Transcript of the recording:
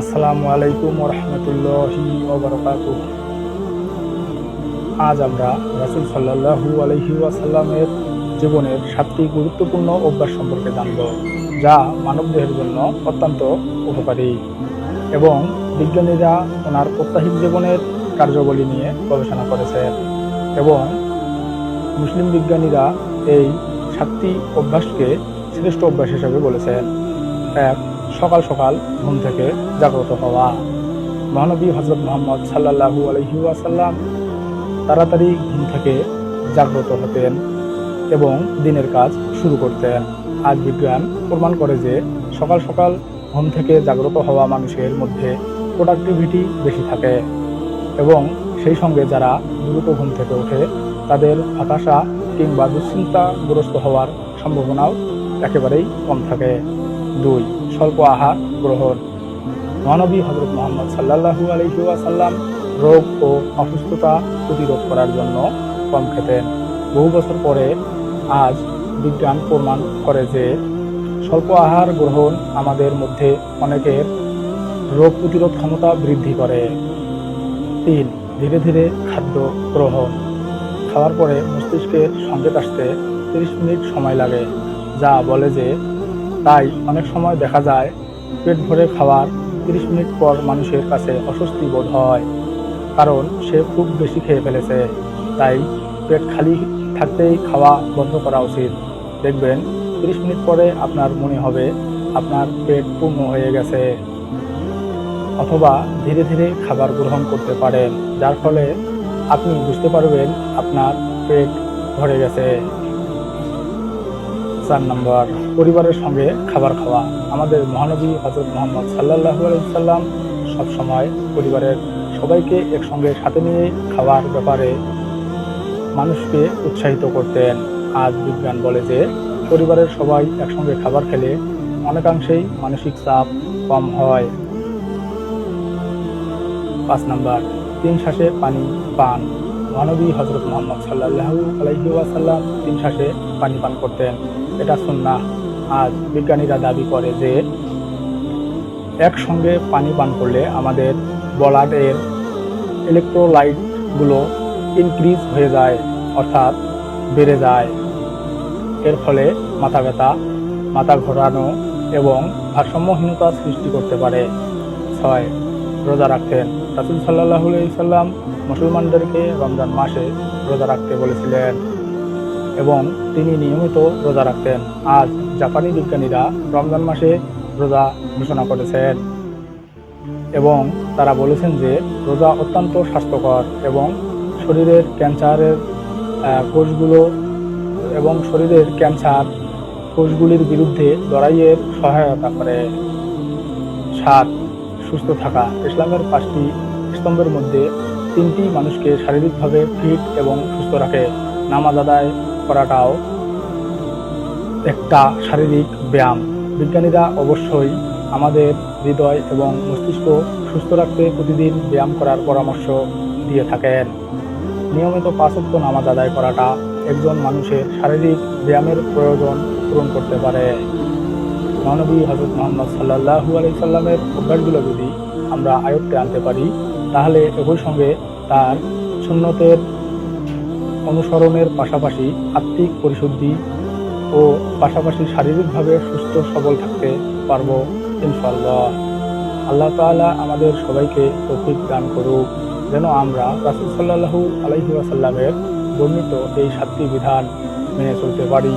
আসসালামু আলাইকুম রহমতুল্লাহি ওবরকাত আজ আমরা রাসুল সাল্লাহু আলহি ওয়াসাল্লামের জীবনের সাতটি গুরুত্বপূর্ণ অভ্যাস সম্পর্কে জানব, যা মানবদেহের জন্য অত্যন্ত উপকারী এবং বিজ্ঞানীরা ওনার প্রত্যাহিক জীবনের কার্যাবলী নিয়ে গবেষণা করেছে এবং মুসলিম বিজ্ঞানীরা এই সাতটি অভ্যাসকে শ্রেষ্ঠ অভ্যাস হিসেবে বলেছেন। এক সকাল সকাল ঘুম থেকে জাগ্রত হওয়া। মহানবী হজরত মোহাম্মদ সাল্লাহু আলহি আসাল্লাম তাড়াতাড়ি ঘুম থেকে জাগ্রত হতেন এবং দিনের কাজ শুরু করতেন। আজ বিজ্ঞান প্রমাণ করে যে সকাল সকাল ঘুম থেকে জাগ্রত হওয়া মানুষের মধ্যে প্রোডাক্টিভিটি বেশি থাকে এবং সেই সঙ্গে যারা দ্রুত ঘুম থেকে ওঠে, তাদের হতাশা কিংবা দুশ্চিন্তাগ্রস্ত হওয়ার সম্ভাবনাও একেবারেই কম থাকে। দুই স্বল্প আহার গ্রহণ। মহানবী হজরত মোহাম্মদ সাল্লাহু আলহি আসাল্লাম রোগ ও অসুস্থতা প্রতিরোধ করার জন্য কম খেতেন। বহু বছর পরে আজ বিজ্ঞান প্রমাণ করে যে স্বল্প আহার গ্রহণ আমাদের মধ্যে অনেকের রোগ প্রতিরোধ ক্ষমতা বৃদ্ধি করে। তিন, ধীরে ধীরে খাদ্য গ্রহণ। খাওয়ার পরে মস্তিষ্কের সংকেত আসতে তিরিশ মিনিট সময় লাগে, যা বলে যে তাই অনেক সময় দেখা যায় পেট ভরে খাওয়ার তিরিশ মিনিট পর মানুষের কাছে অস্বস্তি বোধ হয়। কারণ সে খুব বেশি খেয়ে ফেলেছে। তাই পেট খালি থাকতেই খাওয়া বন্ধ করা উচিত। দেখবেন তিরিশ মিনিট পরে আপনার মনে হবে আপনার পেট পূর্ণ হয়ে গেছে। অথবা ধীরে ধীরে খাবার গ্রহণ করতে পারেন, যার ফলে আপনি বুঝতে পারবেন আপনার পেট ভরে গেছে। চার নম্বর পরিবারের সঙ্গে খাবার খাওয়া। আমাদের মহানবী হজরত মোহাম্মদ সাল্লাহ সাল্লাম সবসময় পরিবারের সবাইকে একসঙ্গে সাথে নিয়ে খাওয়ার ব্যাপারে মানুষকে উৎসাহিত করতেন। আজ বিজ্ঞান বলে যে, পরিবারের সবাই একসঙ্গে খাবার খেলে অনেকাংশেই মানসিক চাপ কম হয়। পাঁচ নম্বর, তিন শ্বাসে পানি পান। মহানবী হজরত মোহাম্মদ সাল্লাহু আলহি ওয়াসাল্লাম তিন শ্বাসে পানি পান করতেন। এটা সুন্নাহ আজ বিজ্ঞানীরা দাবি করে যে, একসঙ্গে পানি পান করলে আমাদের ব্লাডের ইলেকট্রোলাইটগুলো ইনক্রিজ হয়ে যায়, অর্থাৎ বেড়ে যায়। এর ফলে মাথা ব্যথা, মাথা ঘোরানো এবং ভারসাম্যহীনতা সৃষ্টি করতে পারে। ছয়, রোজা রাখতেন। রাসুল সাল্লাহ সাল্লাম মুসলমানদেরকে রমজান মাসে রোজা রাখতে বলেছিলেন। এবং তিনি নিয়মিত রোজা রাখতেন। আজ জাপানি বিজ্ঞানীরা রমজান মাসে রোজা ঘোষণা করেছেন এবং তারা বলেছেন যে রোজা অত্যন্ত স্বাস্থ্যকর এবং শরীরের ক্যান্সারের কোষগুলো এবং শরীরের ক্যান্সার কোষগুলির বিরুদ্ধে লড়াইয়ের সহায়তা করে। সাত, সুস্থ থাকা। ইসলামের পাঁচটি স্তম্ভের মধ্যে তিনটি মানুষকে শারীরিকভাবে ফিট এবং সুস্থ রাখে। নামাজ আদায় করাটাও একটা শারীরিক ব্যায়াম। বিজ্ঞানীরা অবশ্যই আমাদের হৃদয় এবং মস্তিষ্ক সুস্থ রাখতে প্রতিদিন ব্যায়াম করার পরামর্শ দিয়ে থাকেন। নিয়মিত পাঁচত্ব নামাজ আদায় করাটা একজন মানুষের শারীরিক ব্যায়ামের প্রয়োজন পূরণ করতে পারে। মহানবী হজরত মোহাম্মদ সাল্লাহু আলি সাল্লামের অভ্যাসগুলো যদি আমরা আয়ত্তে আনতে পারি, তাহলে একই সঙ্গে তার সুন্নতের অনুসরণের পাশাপাশি আত্মিক পরিশুদ্ধি ও পাশাপাশি শারীরিকভাবে সুস্থ সবল থাকতে পারব ইনশাল্লাহ আল্লাহ তালা আমাদের সবাইকে তৌফিক দান করুক, যেন আমরা রাসুল সাল্লাহু আলহি আসাল্লামের বর্ণিত এই সাতটি বিধান মেনে চলতে পারি।